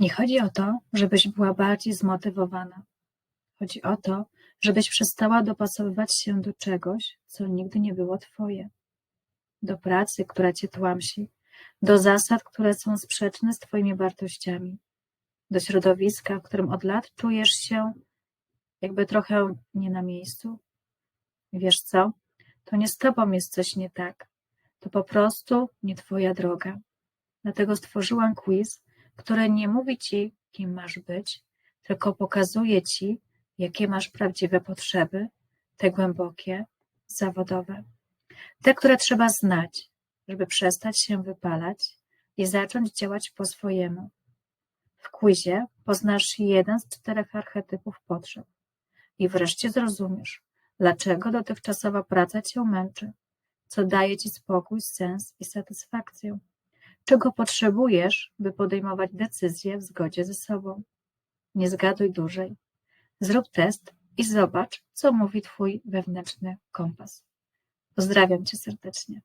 Nie chodzi o to, żebyś była bardziej zmotywowana. Chodzi o to, żebyś przestała dopasowywać się do czegoś, co nigdy nie było twoje. Do pracy, która cię tłamsi, do zasad, które są sprzeczne z twoimi wartościami, do środowiska, w którym od lat czujesz się jakby trochę nie na miejscu. Wiesz co? To nie z tobą jest coś nie tak. To po prostu nie twoja droga. Dlatego stworzyłam quiz, który nie mówi ci, kim masz być, tylko pokazuje ci, jakie masz prawdziwe potrzeby, te głębokie, zawodowe. Te, które trzeba znać, żeby przestać się wypalać i zacząć działać po swojemu. W quizie poznasz jeden z czterech archetypów potrzeb i wreszcie zrozumiesz, dlaczego dotychczasowa praca cię męczy, co daje ci spokój, sens i satysfakcję, czego potrzebujesz, by podejmować decyzje w zgodzie ze sobą. Nie zgaduj dłużej. Zrób test i zobacz, co mówi twój wewnętrzny kompas. Pozdrawiam cię serdecznie.